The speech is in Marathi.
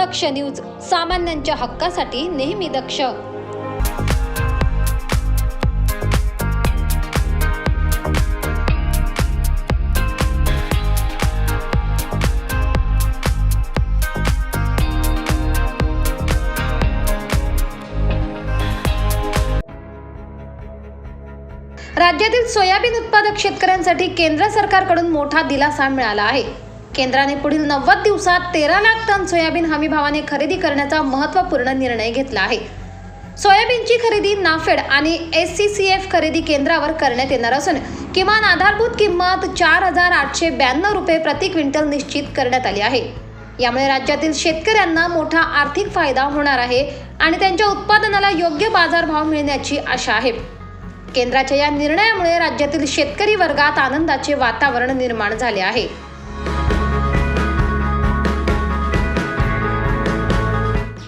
दक्ष न्यूज सामान्यांच्या हक्कासाठी नेहमी दक्ष. राज्यातील सोयाबीन उत्पादक शेतकऱ्यांसाठी केंद्र सरकारकडून मोठा दिलासा मिळाला आहे. केंद्राने पुढील नव्वद दिवसात तेरा लाख टन सोयाबीन हमी भावाने खरेदी करण्याचा महत्त्वपूर्ण निर्णय घेतला आहे. सोयाबीनची खरेदी नाफेड आणि एस सी सी एफ खरेदी केंद्रावर करण्यात येणार असून किमान आधारभूत किंमत चार हजार आठशे ब्याण्णव रुपये प्रति क्विंटल निश्चित करण्यात आली आहे. यामुळे राज्यातील शेतकऱ्यांना मोठा आर्थिक फायदा होणार आहे आणि त्यांच्या उत्पादनाला योग्य बाजारभाव मिळण्याची आशा आहे. केंद्राच्या या निर्णयामुळे राज्यातील शेतकरी वर्गात आनंदाचे वातावरण निर्माण झाले आहे.